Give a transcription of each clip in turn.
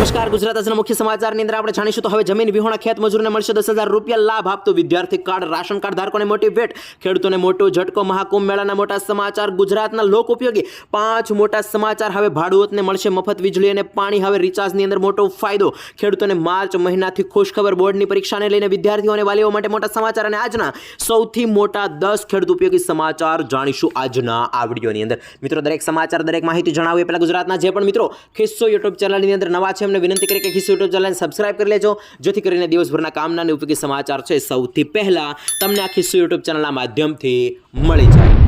નમસ્કાર, ગુજરાત આજના મુખ્ય સમાચારની અંદર આપણે જાણીશું તો હવે જમીન વિહોણા ખેત મજૂરને મળશે દસ હજાર રૂપિયા લાભ આપતો વિદ્યાર્થી કાર્ડ, રાશન કાર્ડ ધારકોને ભેટ ખેડૂતોને મોટો ઝટકો મહાકુંભ મેળાના મોટા સમાચાર. ગુજરાતના લોક ઉપયોગી પાંચ મોટા સમાચાર. હવે ભાડુઓતને મળશે મફત વીજળી અને પાણી. હવે રિચાર્જની અંદર મોટો ફાયદો. ખેડૂતોને માર્ચ મહિનાથી ખુશખબર બોર્ડની પરીક્ષાને લઈને વિદ્યાર્થીઓ અને વાલીઓ માટે મોટા સમાચાર. અને આજના સૌથી મોટા દસ ખેડૂત ઉપયોગી સમાચાર જાણીશું આજના આ વિડીયોની અંદર. મિત્રો, દરેક સમાચાર, દરેક માહિતી જણાવીએ. પહેલાં ગુજરાતના જે પણ મિત્રો ખિસ્સો યુટ્યુબ ચેનલની અંદર નવા છે એમને વિનંતી કરી કે ખિસ્સો યુટ્યુબ ચેનલને સબસ્ક્રાઇબ કરી લેજો, જેથી કરીને દિવસભરના કામના અને ઉપયોગી સમાચાર છે સૌથી પહેલા તમને આ ખિસ્સો યુટ્યુબ ચેનલના માધ્યમથી મળી જાય.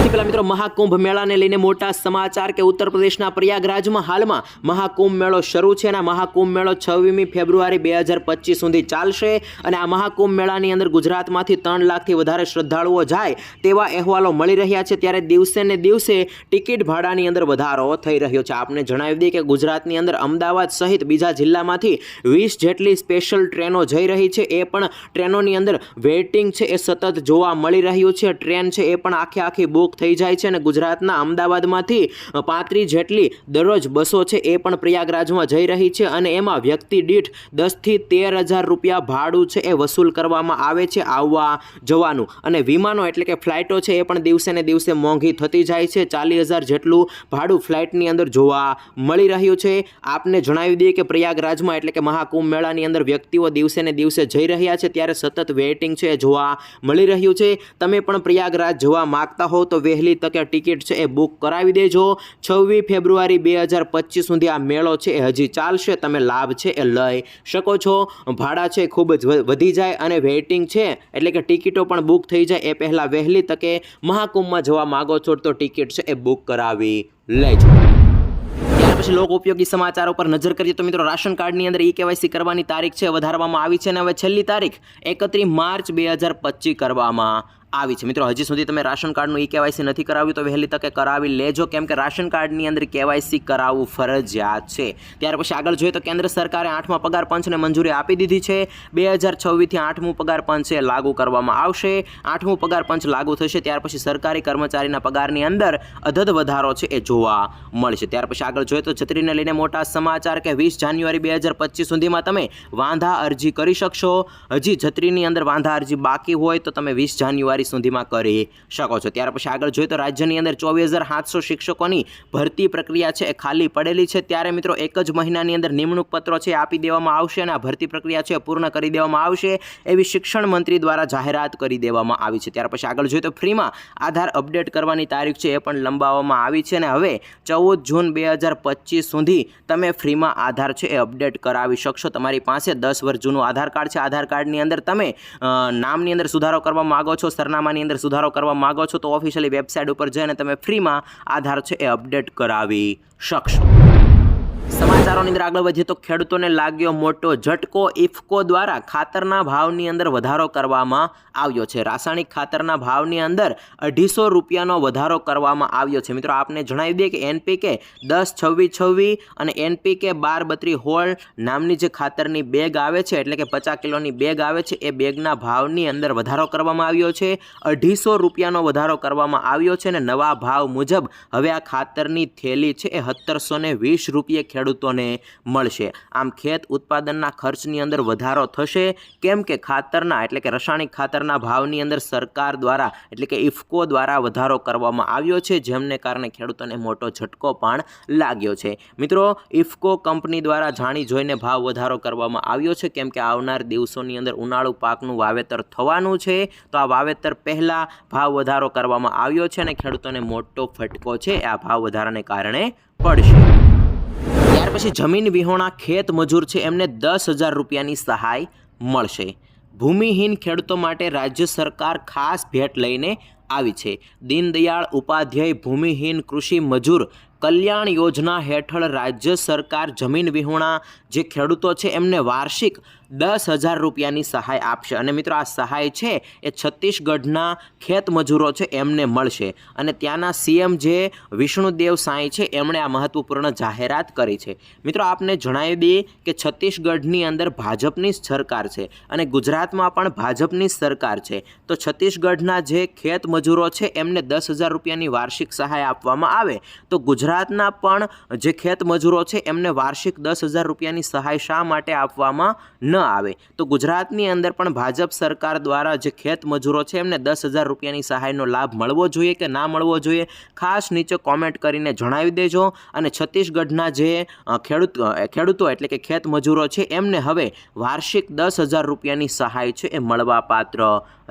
સૌથી પહેલા મિત્રો મહાકુંભ મેળાને લઈને મોટા સમાચાર કે ઉત્તર પ્રદેશના પ્રયાગરાજમાં હાલમાં મહાકુંભ મેળો શરૂ છે અને મહાકુંભ મેળો છવ્વીમી ફેબ્રુઆરી બે હજાર પચીસ સુધી ચાલશે અને આ મહાકુંભ મેળાની અંદર ગુજરાતમાંથી ત્રણ લાખથી વધારે શ્રદ્ધાળુઓ જાય તેવા અહેવાલો મળી રહ્યા છે. ત્યારે દિવસે ને દિવસે ટિકિટ ભાડાની અંદર વધારો થઈ રહ્યો છે. આપને જણાવી દઈએ કે ગુજરાતની અંદર અમદાવાદ સહિત બીજા જિલ્લામાંથી વીસ જેટલી સ્પેશિયલ ટ્રેનો જઈ રહી છે. એ પણ ટ્રેનોની અંદર વેઇટિંગ છે એ સતત જોવા મળી રહ્યું છે. ટ્રેન છે એ પણ આખે આખી બુક થઈ જાય છે અને ગુજરાતના અમદાવાદમાંથી પાંત્રીસ જેટલી દરરોજ બસો છે એ પણ પ્રયાગરાજમાં જઈ રહી છે અને એમાં વ્યક્તિ દીઠ દસથી તેર હજાર રૂપિયા ભાડું છે એ વસૂલ કરવામાં આવે છે આવવા જવાનું. અને વિમાનો એટલે કે ફ્લાઇટો છે એ પણ દિવસે ને દિવસે મોંઘી થતી જાય છે. ચાલીસ હજાર જેટલું ભાડું ફ્લાઇટની અંદર જોવા મળી રહ્યું છે. આપને જણાવી દઈએ કે પ્રયાગરાજમાં એટલે કે મહાકુંભ મેળાની અંદર વ્યક્તિઓ દિવસે ને દિવસે જઈ રહ્યા છે. ત્યારે સતત વેઇટિંગ છે જોવા મળી રહ્યું છે. તમે પણ પ્રયાગરાજ જવા માગતા હો તો વહેલી તકે ટિકિટ છે એ બુક કરાવી દેજો. છવ્વીસ ફેબ્રુઆરી બે હજાર પચીસ સુધી આ મેળો છે એ હજી ચાલશે. તમે લાભ છે એ લઈ શકો છો. ભાડા છે ખૂબ જ વધી જાય અને વેઇટિંગ છે એટલે કે ટિકિટો પણ બુક થઈ જાય. એ પહેલાં વહેલી તકે મહાકુંભમાં જવા માગો છો તો ટિકિટ છે એ બુક કરાવી લેજો. પછી લોક ઉપયોગી સમાચારો પર નજર કરીએ તો મિત્રો રાશન કાર્ડની અંદર ઈ કેવાયસી કરવાની તારીખ છે વધારવામાં આવી છે અને હવે છેલ્લી તારીખ એકત્રીસ માર્ચ બે હજાર કરવામાં આવી છે. મિત્રો, હજી સુધી તમે રાશન કાર્ડનું ઈ કેવાયસી નથી કરાવ્યું, તો વહેલી તકે કરાવી લેજો. કેમ કે રાશન કાર્ડની અંદર કેવાયસી કરાવવું ફરજિયાત છે. ત્યાર પછી આગળ જોઈએ તો કેન્દ્ર સરકારે આઠમા પગાર પંચને મંજૂરી આપી દીધી છે. બે હજાર છવ્વીસથી આઠમું પગાર પંચ લાગુ કરવામાં આવશે. આઠમું પગાર પંચ લાગુ થશે, ત્યાર પછી સરકારી કર્મચારીના પગારની અંદર અધધ વધારો છે એ જોવા મળશે. ત્યાર પછી આગળ જોઈએ તો છત્રીને લઈને મોટા સમાચાર કે વીસ જાન્યુઆરી બે હજાર પચીસ સુધીમાં તમે વાંધા અરજી કરી શકશો. હજી છત્રીની અંદર વાંધા અરજી બાકી હોય તો તમે વીસ જાન્યુઆરી સુધીમાં કરી શકો છો. ત્યાર પછી આગળ જોઈએ તો રાજ્યની અંદર ચોવીસ હજાર સાતસો શિક્ષકોની ભરતી પ્રક્રિયા છે એ ખાલી પડેલી છે. ત્યારે મિત્રો એક જ મહિનાની અંદર નિમણૂક પત્રો છે આપી દેવામાં આવશે અને આ ભરતી પ્રક્રિયા છે પૂર્ણ કરી દેવામાં આવશે એવી શિક્ષણ મંત્રી દ્વારા જાહેરાત કરી દેવામાં આવી છે. ત્યાર પછી આગળ જોઈએ તો ફ્રીમાં આધાર અપડેટ કરવાની તારીખ છે એ પણ લંબાવવામાં આવી છે અને હવે ચૌદ જૂન બે હજાર પચીસ સુધી તમે ફ્રીમાં આધાર છે એ અપડેટ કરાવી શકશો. તમારી પાસે દસ વર્ષ જૂનું આધાર કાર્ડ છે. આધાર કાર્ડની અંદર તમે નામની અંદર સુધારો કરવા માગો છો સરનામાની અંદર સુધારો કરવા માગો છો તો ઓફિશિયલી વેબસાઇટ ઉપર જઈને તમે ફ્રીમાં આધાર છે એ અપડેટ કરાવી શકશો. સમાચારોની અંદર આગળ વધીએ તો ખેડૂતોને લાગ્યો મોટો ઝટકો. ઇફકો દ્વારા ખાતરના ભાવની અંદર વધારો કરવામાં આવ્યો છે. રાસાયણિક ખાતરના ભાવની અંદર અઢીસો રૂપિયાનો વધારો કરવામાં આવ્યો છે. મિત્રો, આપને જણાવી દઈએ કે એનપીકે દસ, છવ્વીસ છવ્વીસ અને એનપીકે બાર બત્રી હોળ નામની જે ખાતરની બેગ આવે છે, એટલે કે પચાસ કિલોની બેગ આવે છે, એ બેગના ભાવની અંદર વધારો કરવામાં આવ્યો છે. અઢીસો રૂપિયાનો વધારો કરવામાં આવ્યો છે અને નવા ભાવ મુજબ હવે આ ખાતરની થેલી છે એ સત્તરસો ને વીસ રૂપિયે ખેડૂતોને મળશે. આમ ખેત ઉત્પાદનના ખર્ચની અંદર વધારો થશે, કેમ કે ખાતરના એટલે કે રાસાયણિક ખાતરના ભાવની અંદર સરકાર દ્વારા એટલે કે ઇફકો દ્વારા વધારો કરવામાં આવ્યો છે, જેમને કારણે ખેડૂતોને મોટો ઝટકો પણ લાગ્યો છે. મિત્રો ઇફકો કંપની દ્વારા જાણી જોઈને ભાવ વધારો કરવામાં આવ્યો છે, કેમ કે આવનાર દિવસોની અંદર ઉનાળુ પાકનું વાવેતર થવાનું છે. તો આ વાવેતર પહેલાં ભાવ વધારો કરવામાં આવ્યો છે અને ખેડૂતોને મોટો ફટકો છે, આ ભાવ વધારાને કારણે પડશે. ત્યાર પછી જમીન વિહોણા ખેત મજૂર છે, એમને દસ હજાર રૂપિયાની સહાય મળશે. ભૂમિહીન ખેડૂતો માટે રાજ્ય સરકાર ખાસ ભેટ લઈને આવી છે. દીનદયાળ ઉપાધ્યાય ભૂમિહીન કૃષિ મજૂર કલ્યાણ યોજના હેઠળ રાજ્ય સરકાર જમીન વિહોણા જે ખેડૂતો છે, એમને વાર્ષિક દસ હજાર રૂપિયાની સહાય આપશે. અને મિત્રો, આ સહાય છે, એ છત્તીસગઢના ખેત મજૂરો છે, એમને મળશે. અને ત્યાંના સીએમ જે વિષ્ણુદેવ સાંઈ છે, એમણે આ મહત્વપૂર્ણ જાહેરાત કરી છે. મિત્રો, આપને જણાવી દઈએ કે છત્તીસગઢની અંદર ભાજપની જ સરકાર છે અને ગુજરાતમાં પણ ભાજપની જ સરકાર છે. તો છત્તીસગઢના જે ખેત મજૂરો છે, એમને દસ હજાર રૂપિયાની વાર્ષિક સહાય આપવામાં આવે. તો ગુજરાતના પણ જે ખેત મજૂરો છે, એમને વાર્ષિક દસ હજાર રૂપિયાની સહાય શા માટે આપવામાં ન આવે. તો ગુજરાતની અંદર પણ ભાજપ સરકાર દ્વારા જે ખેત મજૂરો છે, એમને દસ હજાર રૂપિયાની સહાયનો લાભ મળવો જોઈએ કે ના મળવો જોઈએ, ખાસ નીચે કોમેન્ટ કરીને જણાવી દેજો. અને છત્તીસગઢના જે ખેડૂત ખેડૂતો એટલે કે ખેત મજૂરો છે, એમને હવે વાર્ષિક દસ હજાર રૂપિયાની સહાય છે, એ મળવાપાત્ર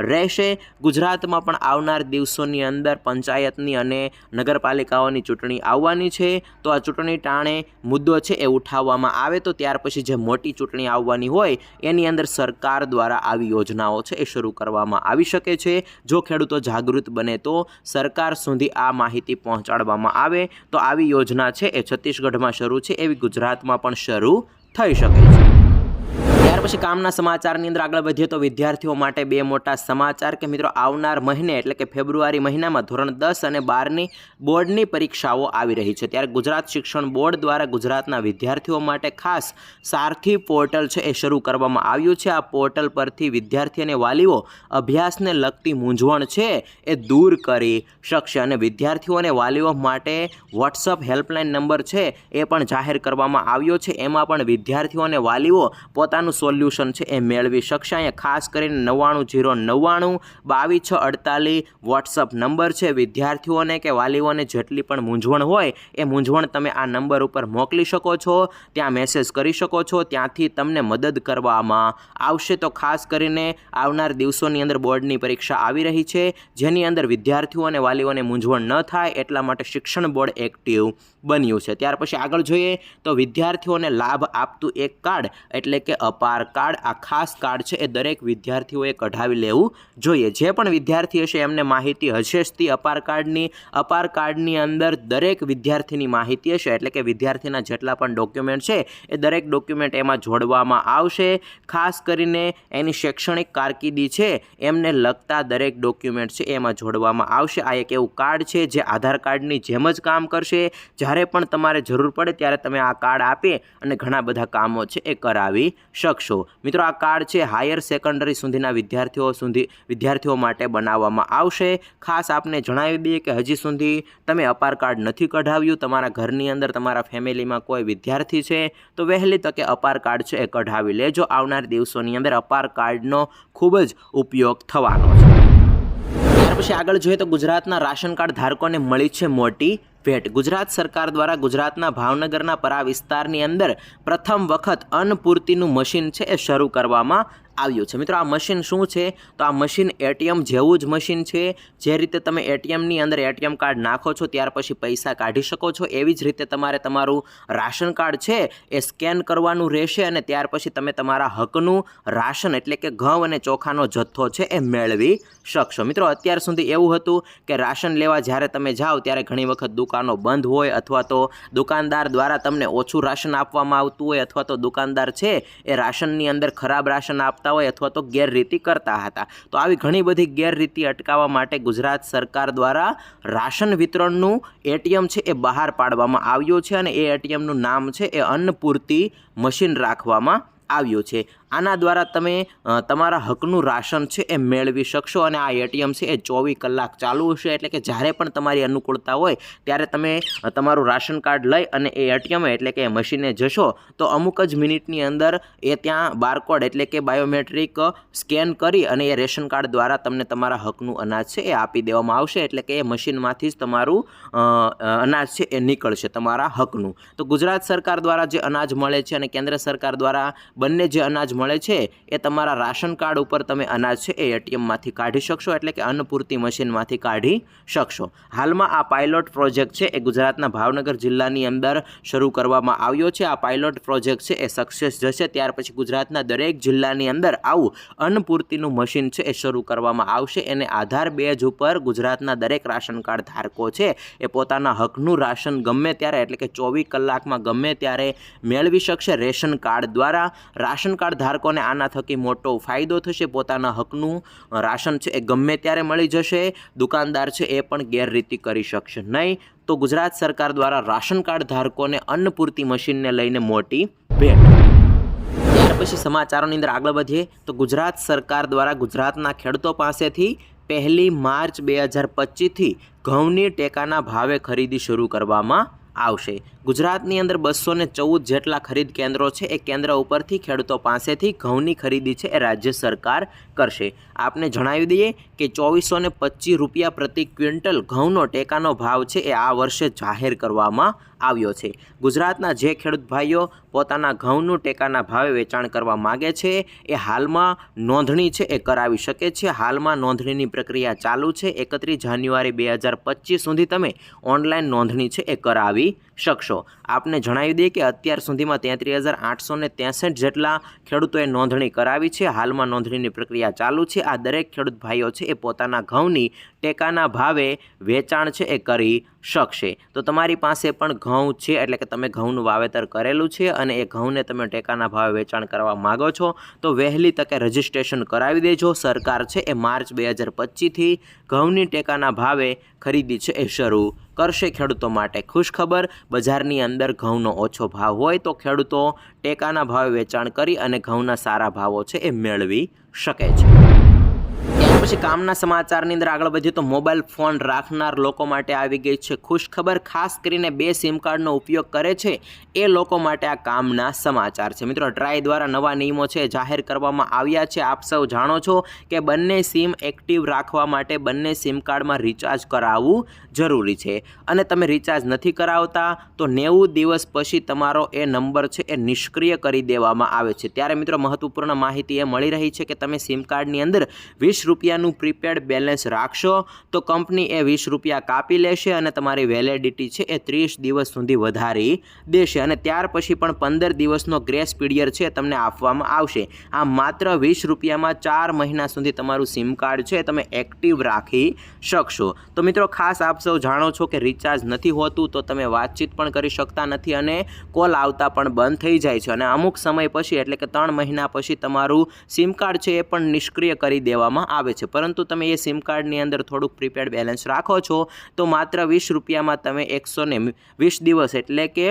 રહેશે. ગુજરાતમાં પણ આવનાર દિવસોની અંદર પંચાયતની અને નગરપાલિકાઓની ચૂંટણી આવવાની છે. તો આ ચૂંટણી ટાણે મુદ્દો છે, એ ઉઠાવવામાં આવે. તો ત્યાર પછી જે મોટી ચૂંટણી આવવાની હોય એની અંદર સરકાર દ્વારા આવી યોજનાઓ છે એ શરૂ કરવામાં આવી શકે છે. જો ખેડૂતો જાગૃત બને તો સરકાર સુધી આ માહિતી પહોંચાડવામાં આવે તો આવી યોજના છે એ છત્તીસગઢમાં શરૂ છે એવી ગુજરાતમાં પણ શરૂ થઈ શકે છે. ત્યાર પછી કામના સમાચારની અંદર આગળ વધીએ તો વિદ્યાર્થીઓ માટે બે મોટા સમાચાર કે મિત્રો આવનાર મહિને એટલે કે ફેબ્રુઆરી મહિનામાં ધોરણ દસ અને બારની બોર્ડની પરીક્ષાઓ આવી રહી છે. ત્યારે ગુજરાત શિક્ષણ બોર્ડ દ્વારા ગુજરાતના વિદ્યાર્થીઓ માટે ખાસ સારથી પોર્ટલ છે એ શરૂ કરવામાં આવ્યું છે. આ પોર્ટલ પરથી વિદ્યાર્થી અને વાલીઓ અભ્યાસને લગતી મૂંઝવણ છે એ દૂર કરી શકશે અને વિદ્યાર્થીઓ અને વાલીઓ માટે વોટ્સઅપ હેલ્પલાઇન નંબર છે એ પણ જાહેર કરવામાં આવ્યો છે. એમાં પણ વિદ્યાર્થીઓ અને વાલીઓ પોતાનું સોલ્યુશન છે એ મેળવી શકશે. અહીંયા ખાસ કરીને નવ્વાણું જીરો નવ્વાણું, બાવીસ છ અડતાલીસ, વોટ્સઅપ નંબર છે. વિદ્યાર્થીઓને કે વાલીઓને જેટલી પણ મૂંઝવણ હોય એ મૂંઝવણ તમે આ નંબર ઉપર મોકલી શકો છો, ત્યાં મેસેજ કરી શકો છો, ત્યાંથી તમને મદદ કરવામાં આવશે. તો ખાસ કરીને આવનાર દિવસોની અંદર બોર્ડની પરીક્ષા આવી રહી છે, જેની અંદર વિદ્યાર્થીઓ અને વાલીઓને મૂંઝવણ ન થાય એટલા માટે શિક્ષણ બોર્ડ એક્ટિવ બન્યું છે. ત્યાર પછી આગળ જોઈએ તો વિદ્યાર્થીઓને લાભ આપતું એક કાર્ડ એટલે કે અપાર કાર્ડ, આ ખાસ કાર્ડ છે એ દરેક વિદ્યાર્થીઓએ કઢાવી લેવું જોઈએ. જે પણ વિદ્યાર્થી હશે એમને માહિતી હશે જ. તે અપાર કાર્ડની અપાર કાર્ડની અંદર દરેક વિદ્યાર્થીની માહિતી હશે. એટલે કે વિદ્યાર્થીના જેટલા પણ ડોક્યુમેન્ટ છે એ દરેક ડોક્યુમેન્ટ એમાં જોડવામાં આવશે. ખાસ કરીને એની શૈક્ષણિક કારકિર્દી છે એમને લગતા દરેક ડોક્યુમેન્ટ છે એમાં જોડવામાં આવશે. આ એક એવું કાર્ડ છે જે આધાર કાર્ડની જેમ જ કામ કરશે. જ્યારે પણ તમારે જરૂર પડે ત્યારે તમે આ કાર્ડ આપે અને ઘણા બધા કામો છે એ કરાવી શકશો. મિત્રો, આ કાર્ડ છે હાયર સેકન્ડરી સુધીના વિદ્યાર્થીઓ સુધી વિદ્યાર્થીઓ માટે બનાવવામાં આવશે. ખાસ આપને જણાવી દઈએ કે હજી સુધી તમે અપાર કાર્ડ નથી કઢાવ્યું. તમારા ઘરની અંદર તમારા ફેમિલીમાં કોઈ વિદ્યાર્થી છે, તો વહેલી તકે અપાર કાર્ડ છે એ કઢાવી લેજો. આવનાર દિવસોની અંદર અપાર કાર્ડનો ખૂબ જ ઉપયોગ થવાનો છે. ત્યાર પછી આગળ જોઈએ તો ગુજરાતના રાશન કાર્ડ ધારકોને મળી છે મોટી ભેટ. ગુજરાત સરકાર દ્વારા ગુજરાતના ભાવનગરના પરા વિસ્તારની અંદર પ્રથમ વખત અન્નપૂર્તિનું મશીન છે એ શરૂ કરવામાં આવ્યું છે. મિત્રો, આ મશીન શું છે? તો આ મશીન એટીએમ જેવું જ મશીન છે. જે રીતે તમે એટીએમની અંદર એટીએમ કાર્ડ નાખો છો, ત્યાર પછી પૈસા કાઢી શકો છો. એવી જ રીતે તમારે તમારું રાશન કાર્ડ છે, એ સ્કેન કરવાનું રહેશે અને ત્યાર પછી તમે તમારા હકનું રાશન, એટલે કે ઘઉં અને ચોખાનો જથ્થો છે, એ મેળવી શકશો. મિત્રો, અત્યાર સુધી એવું હતું કે રાશન લેવા જ્યારે તમે જાઓ, ત્યારે ઘણી વખત દુકાનો બંધ હોય અથવા તો દુકાનદાર દ્વારા તમને ઓછું રાશન આપવામાં આવતું હોય અથવા તો દુકાનદાર છે, એ રાશનની અંદર ખરાબ રાશન આપતા હોય અથવા તો ગેરરીતિ કરતા હતા. તો આવી ઘણી બધી ગેરરીતિ અટકાવવા માટે ગુજરાત સરકાર દ્વારા રાશન વિતરણનું એટીએમ છે એ બહાર પાડવામાં આવ્યું છે અને એ એટીએમનું નામ છે એ અન્નપૂર્તિ મશીન રાખવામાં આવ્યું છે. આના દ્વારા તમે તમારા હકનું રાશન છે એ મેળવી શકશો અને આ એટીએમ છે એ ચોવીસ કલાક ચાલુ હશે. એટલે કે જ્યારે પણ તમારી અનુકૂળતા હોય, ત્યારે તમે તમારું રાશન કાર્ડ લઈ અને એ એટીએમ એટલે કે મશીને જશો. તો અમુક જ મિનિટની અંદર એ ત્યાં બારકોડ એટલે કે બાયોમેટ્રિક સ્કેન કરી અને એ રેશન કાર્ડ દ્વારા તમને તમારા હકનું અનાજ છે એ આપી દેવામાં આવશે. એટલે કે એ મશીનમાંથી જ તમારું અનાજ છે એ નીકળશે તમારા હકનું. તો ગુજરાત સરકાર દ્વારા જે અનાજ મળે છે અને કેન્દ્ર સરકાર દ્વારા બંને જે અનાજ મળે છે એ તમારા રાશન કાર્ડ ઉપર તમે અનાજ છે એ એટીએમમાંથી કાઢી શકશો, એટલે કે અન્નપૂર્તિ મશીનમાંથી કાઢી શકશો. હાલમાં આ પાયલોટ પ્રોજેક્ટ છે એ ગુજરાતના ભાવનગર જિલ્લાની અંદર શરૂ કરવામાં આવ્યો છે. આ પાયલોટ પ્રોજેક્ટ છે એ સક્સેસ જશે, ત્યાર પછી ગુજરાતના દરેક જિલ્લાની અંદર આવું અન્નપૂર્તિનું મશીન છે એ શરૂ કરવામાં આવશે. એને આધાર બેઝ ઉપર ગુજરાતના દરેક રાશન કાર્ડ ધારકો છે એ પોતાના હકનું રાશન ગમે ત્યારે, એટલે કે ચોવીસ કલાકમાં ગમે ત્યારે મેળવી શકશે. રેશન કાર્ડ દ્વારા રાશન કાર્ડ ધારકોને આના થકી મોટો ફાયદો થશે. પોતાના હકનું રાશન છે એ ગમે ત્યારે મળી જશે. દુકાનદાર છે એ પણ ગેરરીતિ કરી શકશે. નહીં તો ગુજરાત સરકાર દ્વારા રાશન કાર્ડ ધારકોને અન્નપૂર્તિ મશીનને લઈને મોટી ભેટ ત્યાર પછી સમાચારોની અંદર આગળ વધીએ તો ગુજરાત સરકાર દ્વારા ગુજરાતના ખેડૂતો પાસેથી પહેલી માર્ચ બે હજાર પચીસથી ઘઉંની ટેકાના ભાવે ખરીદી શરૂ કરવામાં આવશે. ગુજરાતની અંદર બસો ને ચૌદ જેટલા ખરીદ કેન્દ્રો છે. એ કેન્દ્ર ઉપરથી ખેડૂતો પાસેથી ઘઉંની ખરીદી છે એ રાજ્ય સરકાર કરશે. આપને જણાવી દઈએ કે ચોવીસો ને પચીસ રૂપિયા પ્રતિ ક્વિન્ટલ ઘઉંનો ટેકાનો ભાવ છે એ આ વર્ષે જાહેર કરવામાં આવ્યો છે. ગુજરાતના જે ખેડૂત ભાઈઓ પોતાના ઘઉંનું ટેકાના ભાવે વેચાણ કરવા માગે છે એ હાલમાં નોંધણી છે એ કરાવી શકે છે. હાલમાં નોંધણીની પ્રક્રિયા ચાલુ છે. એકત્રીસ જાન્યુઆરી બે હજાર પચીસ સુધી તમે ઓનલાઈન નોંધણી છે એ કરાવી શકશો. આપને જણાવી દઈએ કે અત્યાર સુધીમાં તેત્રીસ હજાર આઠસો ને જેટલા ખેડૂતોએ નોંધણી કરાવી છે. હાલમાં નોંધણીની પ્રક્રિયા ચાલુ છે. આ દરેક ખેડૂત ભાઈઓ છે એ પોતાના ઘઉંની ટેકાના ભાવે વેચાણ છે એ કરી શકશે. તો તમારી પાસે પણ ઘઉં છે એટલે કે તમે ઘઉંનું વાવેતર કરેલું છે અને એ ઘઉંને તમે ટેકાના ભાવે વેચાણ કરવા માગો છો, તો વહેલી તકે રજિસ્ટ્રેશન કરાવી દેજો. સરકાર છે એ માર્ચ બે હજાર પચીસથી ઘઉંની ટેકાના ભાવે ખરીદી છે એ શરૂ કરશે. ખેડૂતો માટે ખુશખબર. બજારની અંદર ઘઉંનો ઓછો ભાવ હોય તો ખેડૂતો ટેકાના ભાવે વેચાણ કરી અને ઘઉંના સારા ભાવો છે એ મેળવી શકે છે. પછી કામના સમાચારની અંદર આગળ વધીએ તો મોબાઈલ ફોન રાખનાર લોકો માટે આવી ગઈ છે ખુશખબર, ખાસ કરીને બે સિમ કાર્ડનો ઉપયોગ કરે છે એ લોકો માટે આ કામના સમાચાર છે. મિત્રો, ટ્રાય દ્વારા નવા નિયમો છે, જાહેર કરવામાં આવ્યા છે. આપ સૌ જાણો છો કે બંને સિમ એક્ટિવ રાખવા માટે બંને સિમ કાર્ડમાં રિચાર્જ કરાવવું જરૂરી છે. અને તમે રિચાર્જ નથી કરાવતા તો નેવું દિવસ પછી તમારો એ નંબર છે એ નિષ્ક્રિય કરી દેવામાં આવે છે. ત્યારે મિત્રો, મહત્વપૂર્ણ માહિતી એ મળી રહી છે કે તમે સિમ કાર્ડની અંદર વીસ રૂપિયાનું પ્રીપેડ બેલેન્સ રાખશો તો કંપની એ વીસ રૂપિયા કાપી લેશે અને તમારી વેલિડિટી છે એ ત્રીસ દિવસ સુધી વધારી દેશે. અને ત્યાર પછી પણ પંદર દિવસનો ગ્રેસ પીરિયડ છે તમને આપવામાં આવશે. આ માત્ર વીસ રૂપિયામાં ચાર મહિના સુધી તમારું સિમ કાર્ડ છે તમે એક્ટિવ રાખી શકશો. તો મિત્રો, ખાસ આપ સૌ જાણો છો કે રિચાર્જ નથી હોતું તો તમે વાતચીત પણ કરી શકતા નથી અને કોલ આવતા પણ બંધ થઈ જાય છે. અને અમુક સમય પછી, એટલે કે ત્રણ મહિના પછી તમારું સિમ કાર્ડ છે એ પણ નિષ્ક્રિય કરી દેવામાં આવે છે. પરંતુ તમે એ સિમ કાર્ડની અંદર થોડુંક પ્રીપેડ બેલેન્સ રાખો છો, તો માત્ર વીસ રૂપિયામાં તમે એકસો ને વીસ દિવસ એટલે કે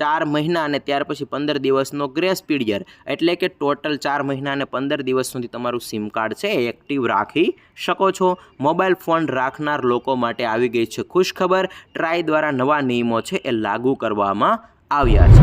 ચાર મહિના અને ત્યાર પછી પંદર દિવસનો ગ્રેસ પીરિયડ એટલે કે ટોટલ ચાર મહિના અને પંદર દિવસ સુધી તમારું સિમ કાર્ડ છે એક્ટિવ રાખી શકો છો. મોબાઈલ ફોન રાખનાર લોકો માટે આવી ગઈ છે ખુશખબર ટ્રાય દ્વારા નવા નિયમો છે એ લાગુ કરવામાં આવ્યા છે.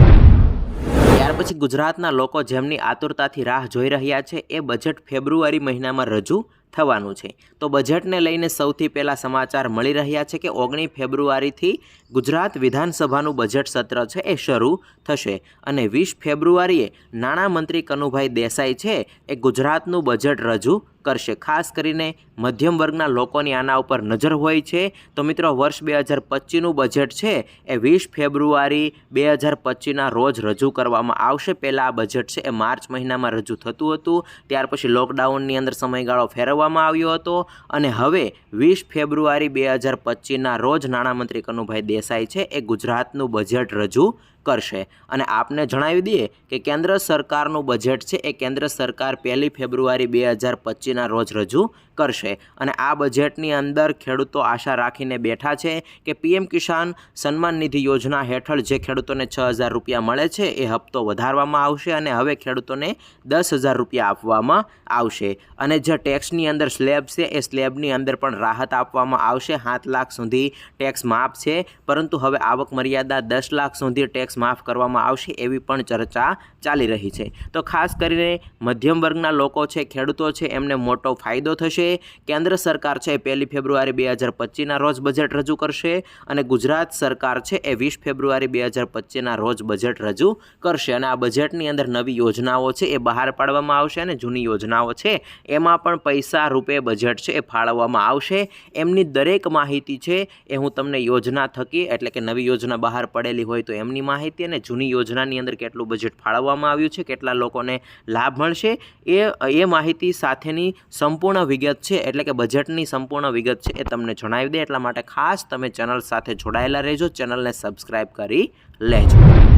ત્યાર પછી ગુજરાતના લોકો જેમની આતુરતાથી રાહ જોઈ રહ્યા છે, એ બજેટ ફેબ્રુઆરી મહિનામાં રજૂ થવાનું છે. તો બજેટને લઈને સૌથી પહેલાં સમાચાર મળી રહ્યા છે કે ઓગણીસ ફેબ્રુઆરીથી ગુજરાત વિધાનસભાનું બજેટ સત્ર છે એ શરૂ થશે. અને વીસ ફેબ્રુઆરીએ નાણામંત્રી કનુભાઈ દેસાઈ છે એ ગુજરાતનું બજેટ રજૂ કરશે. ખાસ કરીને મધ્યમ વર્ગના લોકોની આના ઉપર નજર હોય છે. તો મિત્રો, વર્ષ બે હજાર પચીસનું બજેટ છે એ વીસ ફેબ્રુઆરી બે હજાર પચીસના રોજ રજૂ કરવામાં આવશે. પહેલાં આ બજેટ છે એ માર્ચ મહિનામાં રજૂ થતું હતું. ત્યાર પછી લોકડાઉનની અંદર સમયગાળો ફેરવવામાં આવ્યો હતો અને હવે વીસ ફેબ્રુઆરી બે હજાર પચીસના રોજ નાણામંત્રી કનુભાઈ દેસાઈ છે એ ગુજરાતનું બજેટ રજૂ કરશે. અને આપને જણાવી દઈએ કે કેન્દ્ર સરકારનું બજેટ છે એ કેન્દ્ર સરકાર પહેલી ફેબ્રુઆરી બે હજાર પચીસના રોજ રજૂ કરશે. અને આ બજેટની અંદર ખેડૂતો આશા રાખીને બેઠા છે કે પીએમ કિસાન સન્માન નિધિ યોજના હેઠળ જે ખેડૂતોને છ હજાર રૂપિયા મળે છે એ હપ્તો વધારવામાં આવશે અને હવે ખેડૂતોને દસ હજાર રૂપિયા આપવામાં આવશે. અને જે ટેક્સની અંદર સ્લેબ છે એ સ્લેબની અંદર પણ રાહત આપવામાં આવશે. સાત લાખ સુધી ટેક્સ માફ છે. પરંતુ હવે આવક મર્યાદા દસ લાખ સુધી ટેક્સ માફ કરવામાં આવશે એવી પણ ચર્ચા ચાલી રહી છે. તો ખાસ કરીને મધ્યમ વર્ગના લોકો છે, ખેડૂતો છે, એમને મોટો ફાયદો થશે. કેન્દ્ર સરકાર છે, પહેલી ફેબ્રુઆરી બે હજાર પચીસના રોજ બજેટ રજૂ કરશે અને ગુજરાત સરકાર છે, એ વીસ ફેબ્રુઆરી બે હજાર પચીસના રોજ બજેટ રજૂ કરશે. અને આ બજેટની અંદર નવી યોજનાઓ છે, એ બહાર પાડવામાં આવશે અને જૂની યોજનાઓ છે, એમાં પણ પૈસા રૂપે બજેટ છે, એ ફાળવવામાં આવશે. એમની દરેક માહિતી છે, એ હું તમને યોજના થકી, એટલે કે નવી યોજના બહાર પડેલી હોય તો એમની માહિતી અને જૂની યોજનાની અંદર કેટલું બજેટ ફાળવવામાં આવ્યું છે, કેટલા લોકોને લાભ મળશે, એ એ માહિતી સાથેની સંપૂર્ણ વિગત છે, એટલે કે બજેટની સંપૂર્ણ વિગત છે એ તમને જણાવી દે. એટલા માટે ખાસ તમે ચેનલ સાથે જોડાયેલા રહેજો. ચેનલને સબસ્ક્રાઈબ કરી લેજો.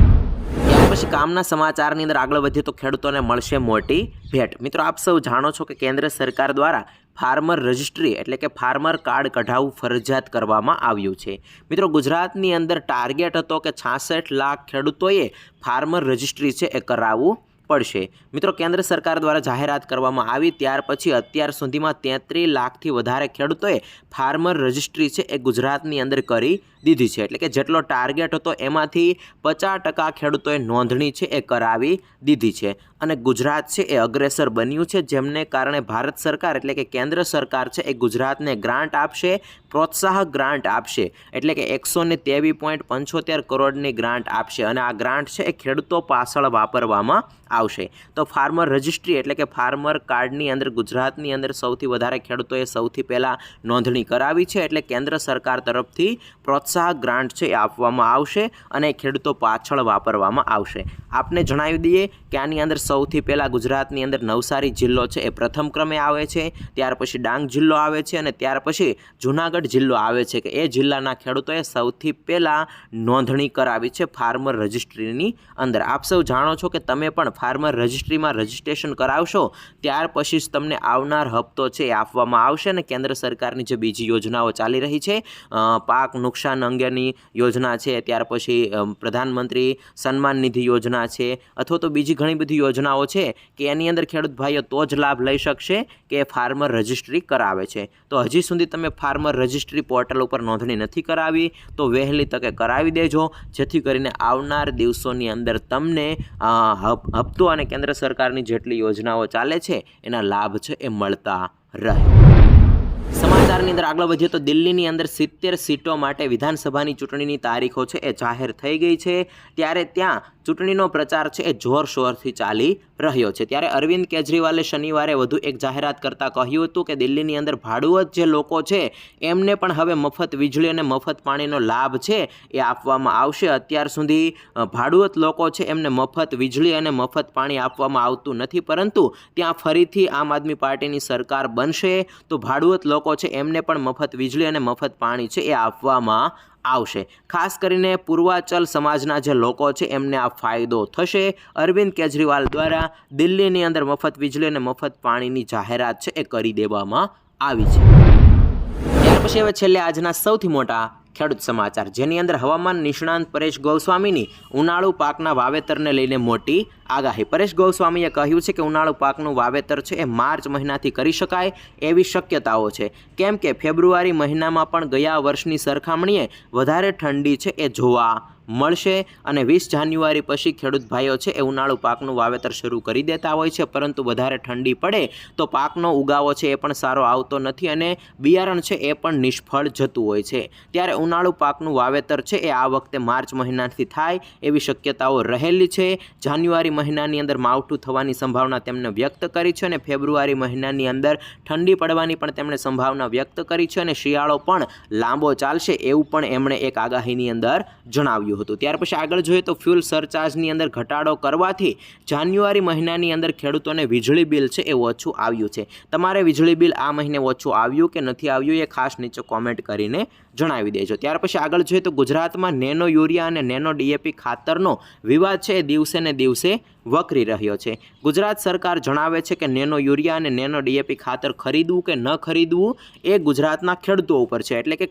પછી કામના સમાચારની અંદર આગળ વધીએ તો ખેડૂતોને મળશે મોટી ભેટ. મિત્રો, આપ સૌ જાણો છો કે કેન્દ્ર સરકાર દ્વારા ફાર્મર રજિસ્ટ્રી એટલે કે ફાર્મર કાર્ડ કઢાવવું ફરજિયાત કરવામાં આવ્યું છે. મિત્રો, ગુજરાતની અંદર ટાર્ગેટ હતો કે છાસઠ લાખ ખેડૂતોએ ફાર્મર રજિસ્ટ્રી છે એ કરાવવું પડશે. મિત્રો, કેન્દ્ર સરકાર દ્વારા જાહેરાત કરવામાં આવી ત્યાર પછી અત્યાર સુધીમાં તેત્રીસ લાખથી વધારે ખેડૂતોએ ફાર્મર રજિસ્ટ્રી છે એ ગુજરાતની અંદર કરી દીધી છે. એટલે કે જેટલો ટાર્ગેટ હતો એમાંથી પચાસ ટકા ખેડૂતોએ નોંધણી છે એ કરાવી દીધી છે. અને ગુજરાત છે એ અગ્રેસર બન્યું છે, જેમને કારણે ભારત સરકાર એટલે કે કેન્દ્ર સરકાર છે એ ગુજરાતને ગ્રાન્ટ આપશે. પ્રોત્સાહક ગ્રાન્ટ આપશે. એટલે કે એકસો ને તેવીસ પોઈન્ટ પંચોતેર કરોડની ગ્રાન્ટ આપશે અને આ ગ્રાન્ટ છે એ ખેડૂતો પાછળ વાપરવામાં આવશે. તો ફાર્મર રજિસ્ટ્રી એટલે કે ફાર્મર કાર્ડની અંદર, ગુજરાતની અંદર સૌથી વધારે ખેડૂતોએ સૌથી પહેલાં નોંધણી કરાવી છે. એટલે કેન્દ્ર સરકાર તરફથી પ્રોત્સાહક ગ્રાન્ટ છે એ આપવામાં આવશે અને ખેડૂતો પાછળ વાપરવામાં આવશે. આપને જણાવી દઈએ કે આની અંદર સૌથી પહેલાં ગુજરાતની અંદર નવસારી જિલ્લો છે એ પ્રથમ ક્રમે આવે છે, ત્યાર પછી ડાંગ જિલ્લો આવે છે અને ત્યાર પછી જુનાગઢ જિલ્લો આવે છે કે એ જિલ્લાના ખેડૂતોએ સૌથી પહેલાં નોંધણી કરાવી છે ફાર્મર રજિસ્ટ્રીની અંદર. આપ સૌ જાણો છો કે તમે પણ ફાર્મર રજિસ્ટ્રીમાં રજિસ્ટ્રેશન કરાવશો, ત્યાર પછી જ તમને આવનાર હપ્તો છે એ આપવામાં આવશે અને કેન્દ્ર સરકારની જે બીજી યોજનાઓ ચાલી રહી છે પાક નુકસાન અંગેની યોજના છે, ત્યાર પછી પ્રધાનમંત્રી સન્માન નિધિ યોજના છે, અથવા તો બીજી ઘણી બધી યોજનાઓ છે કે એની અંદર ખેડૂત ભાઈઓ તો જ લાભ લઈ શકશે કે ફાર્મર રજિસ્ટ્રી કરાવે છે. તો હજી સુધી તમે ફાર્મર રજિસ્ટ્રી પોર્ટલ ઉપર નોંધણી નથી કરાવી, તો વહેલી તકે કરાવી દેજો. જેથી કરીને આવનાર દિવસોની અંદર તમને હપ્તો અને કેન્દ્ર સરકારની જેટલી યોજનાઓ ચાલે છે, એના લાભ છે એ મળતા રહે. સમાચારની અંદર આગળ વધીએ તો દિલ્હીની અંદર સિત્તેર સીટો માટે વિધાનસભાની ચૂંટણીની તારીખો છે એ જાહેર થઈ ગઈ છે. ત્યારે ત્યાં ચૂંટણીનો પ્રચાર છે એ જોરશોરથી ચાલી રહ્યો છે. ત્યારે અરવિંદ કેજરીવાલે શનિવારે વધુ એક જાહેરાત કરતાં કહ્યું હતું કે દિલ્હીની અંદર ભાડુઅત જે લોકો છે એમને પણ હવે મફત વીજળી અને મફત પાણીનો લાભ છે એ આપવામાં આવશે. અત્યાર સુધી અ, ભાડુઅત લોકો છે એમને મફત વીજળી અને મફત પાણી આપવામાં આવતું નથી. પરંતુ ત્યાં ફરીથી આમ આદમી પાર્ટીની સરકાર બનશે તો ભાડુઅત લોકો છે એમને પણ મફત વીજળી અને મફત પાણી છે એ આપવામાં આવશે. ખાસ કરીને પૂર્વાચલ સમાજના જે લોકો છે, એમને આ ફાયદો થશે. અરવિંદ કેજરીવાલ દ્વારા દિલ્હીની અંદર મફત વીજળી અને મફત પાણીની જાહેરાત છે, એ કરી દેવામાં આવી છે. ત્યાર પછી હવે છેલ્લે આજના સૌથી મોટા ખેડૂત સમાચાર. જેની અંદર હવામાન નિષ્ણાંત પરેશ ગોસ્વામીની ઉનાળુ પાકના વાવેતરને લઈને મોટી આગાહી. પરેશ ગોસ્વામીએ કહ્યું છે કે ઉનાળુ પાકનું વાવેતર છે એ માર્ચ મહિનાથી કરી શકાય એવી શક્યતાઓ છે. કેમ કે ફેબ્રુઆરી મહિનામાં પણ ગયા વર્ષની સરખામણીએ વધારે ઠંડી છે એ જોવા મળશે અને વીસ જાન્યુઆરી પછી ખેડૂત ભાઈઓ છે એ ઉનાળુ પાકનું વાવેતર શરૂ કરી દેતા હોય છે, પરંતુ વધારે ઠંડી પડે તો પાકનો ઉગાવો છે એ પણ સારો આવતો નથી અને બિયારણ છે એ પણ નિષ્ફળ જતું હોય છે. ત્યારે ઉનાળુ પાકનું વાવેતર છે એ આ વખતે માર્ચ મહિનાથી થાય એવી શક્યતાઓ રહેલી છે. જાન્યુઆરી મહિનાની અંદર માવઠું થવાની સંભાવના તેમણે વ્યક્ત કરી છે અને ફેબ્રુઆરી મહિનાની અંદર ઠંડી પડવાની પણ તેમણે સંભાવના વ્યક્ત કરી છે અને શિયાળો પણ લાંબો ચાલશે એવું પણ એમણે એક આગાહીની અંદર જણાવ્યું હતું. ત્યાર પછી આગળ જોઈએ તો ફ્યુલ સરચાર્જની અંદર ઘટાડો કરવાથી જાન્યુઆરી મહિનાની અંદર ખેડૂતોને વીજળી બિલ છે એ ઓછું આવ્યું છે. તમારે વીજળી બિલ આ મહિને ઓછું આવ્યું કે નથી આવ્યું એ ખાસ નીચે કોમેન્ટ કરીને જણાવી દેજો. ત્યાર પછી આગળ જોઈએ તો ગુજરાતમાં નેનો યુરિયા અને નેનો ડીએપી ખાતરનો વિવાદ છે એ દિવસે ને દિવસે વકરી રહ્યો છે. ગુજરાત સરકાર જણાવે છે કે નેનો યુરિયા અને નેનો ડીએપી ખાતર ખરીદવું કે ન ખરીદવું એ ગુજરાતના ખેડૂતો ઉપર છે. એટલે કે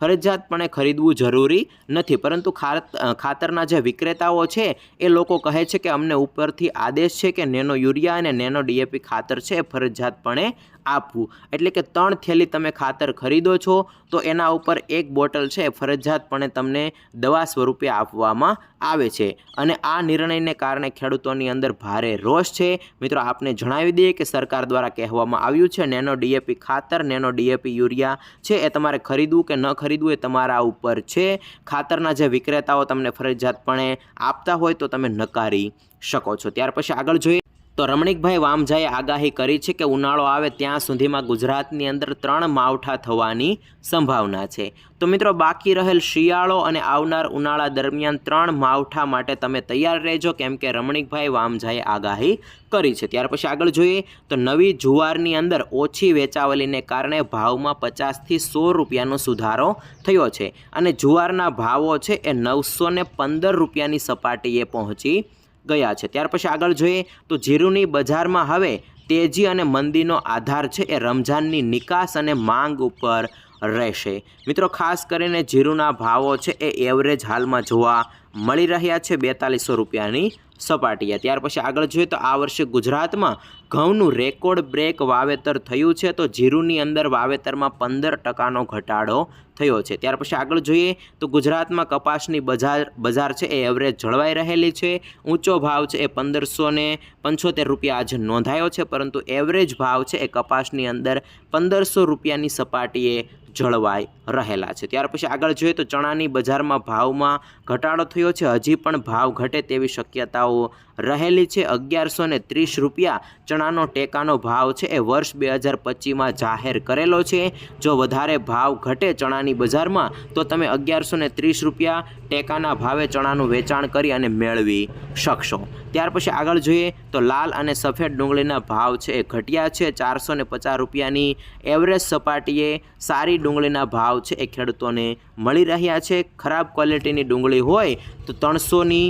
ફરજિયાતપણે ખરીદવું જરૂરી નથી. પરંતુ ખાત, ખાતરના જે વિક્રેતાઓ છે એ લોકો કહે છે કે અમને ઉપરથી આદેશ છે કે નેનો યુરિયા અને નેનો ડીએપી ખાતર છે એ ફરજિયાતપણે આપવું. એટલે કે ત્રણ થેલી તમે ખાતર ખરીદો છો, તો એના ઉપર એક બોટલ છે, ફરજિયાતપણે તમને દવા સ્વરૂપે આપવામાં આવે છે. અને આ નિર્ણયને કારણે ખેડૂતોની અંદર ભારે રોષ છે. મિત્રો, આપને જણાવી દઈએ કે સરકાર દ્વારા કહેવામાં આવ્યું છે, નેનો ડીએપી ખાતર, નેનો ડીએપી યુરિયા છે, એ તમારે ખરીદવું કે ન ખરીદવું એ તમારા ઉપર છે. ખાતરના જે વિક્રેતાઓ તમને ફરજિયાતપણે આપતા હોય તો તમે નકારી શકો છો. ત્યાર પછી આગળ જોઈએ તો રમણીકભાઈ વામજાએ આગાહી કરી છે કે ઉનાળો આવે ત્યાં સુધીમાં ગુજરાતની અંદર ત્રણ માવઠા થવાની સંભાવના છે. તો મિત્રો, બાકી રહેલ શિયાળો અને આવનાર ઉનાળા દરમિયાન ત્રણ માવઠા માટે તમે તૈયાર રહેજો, કેમ કે રમણીકભાઈ વામજાએ આગાહી કરી છે. ત્યાર પછી આગળ જોઈએ તો નવી જુવારની અંદર ઓછી વેચાવલીને કારણે ભાવમાં પચાસથી સો રૂપિયાનો સુધારો થયો છે. અને જુવારના ભાવો છે એ નવસો પંદર રૂપિયાની સપાટીએ પહોંચી ગયા છે. ત્યાર પછી આગળ જોઈએ તો જીરુની બજારમાં હવે તેજી અને મંદીનો આધાર છે એ રમઝાનની નિકાસ અને માંગ ઉપર રહેશે. મિત્રો, ખાસ કરીને જીરુના ભાવો છે એ એવરેજ હાલમાં જોવા મળી રહ્યા છે બેતાલીસો રૂપિયાની સપાટીએ. ત્યાર પછી આગળ જોઈએ તો આ વર્ષે ગુજરાતમાં ઘઉંનું રેકોર્ડ બ્રેક વાવેતર થયું છે, તો જીરુની અંદર વાવેતરમાં પંદર ટકાનો ઘટાડો થયો છે. ત્યાર પછી આગળ જોઈએ, તો ગુજરાતમાં કપાસની બજાર બજાર છે, એ એવરેજ જળવાઈ રહેલી છે. ઊંચો ભાવ છે, એ પંદરસો ને પંચોતેર રૂપિયા આજે નોંધાયો છે, પરંતુ એવરેજ ભાવ છે, એ કપાસની અંદર પંદરસો રૂપિયાની સપાટીએ જળવાઈ રહેલા છે. ત્યાર પછી આગળ જોઈએ, તો ચણાની બજારમાં ભાવમાં ઘટાડો થયો છે. હજી પણ ભાવ ઘટે તેવી શક્યતાઓ રહેલી છે અગિયારસો ને ત્રીસ રૂપિયા. ચણાનો ટેકાનો ભાવ છે એ વર્ષ બે હજાર પચીસમાં જાહેર કરેલો છે. જો વધારે ભાવ ઘટે ચણાની બજારમાં, તો તમે અગિયારસો ને ત્રીસ રૂપિયા ટેકાના ભાવે ચણાનું વેચાણ કરી અને મેળવી શકશો. ત્યાર પછી આગળ જોઈએ, તો લાલ અને સફેદ ડુંગળીના ભાવ છે એ ઘટ્યા છે. ચારસો ને પચાસ રૂપિયાની એવરેજ સપાટીએ સારી ડુંગળીના ભાવ છે એ ખેડૂતોને મળી રહ્યા છે. ખરાબ ક્વોલિટીની ડુંગળી હોય, તો ત્રણસોની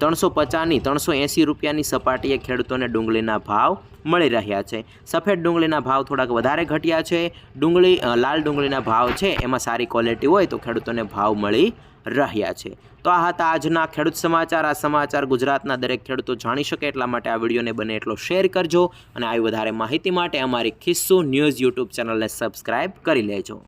ત્રણસો પચાસની, ત્રણસો એંસી રૂપિયાની સપાટીએ ખેડૂતોને ડુંગળીના ભાવ મળી રહ્યા છે. સફેદ ડુંગળીના ભાવ થોડાક વધારે ઘટ્યા છે. ડુંગળી લાલ ડુંગળીના ભાવ છે, એમાં સારી ક્વોલિટી હોય તો ખેડૂતોને ભાવ મળી રહ્યા છે. તો આ હતા આજના ખેડૂત સમાચાર. આ સમાચાર ગુજરાતના દરેક ખેડૂતો જાણી શકે એટલા માટે આ વિડીયોને બને એટલો શેર કરજો અને આવી વધારે માહિતી માટે અમારી ખિસ્સુ ન્યૂઝ યુટ્યુબ ચેનલને સબસ્ક્રાઈબ કરી લેજો.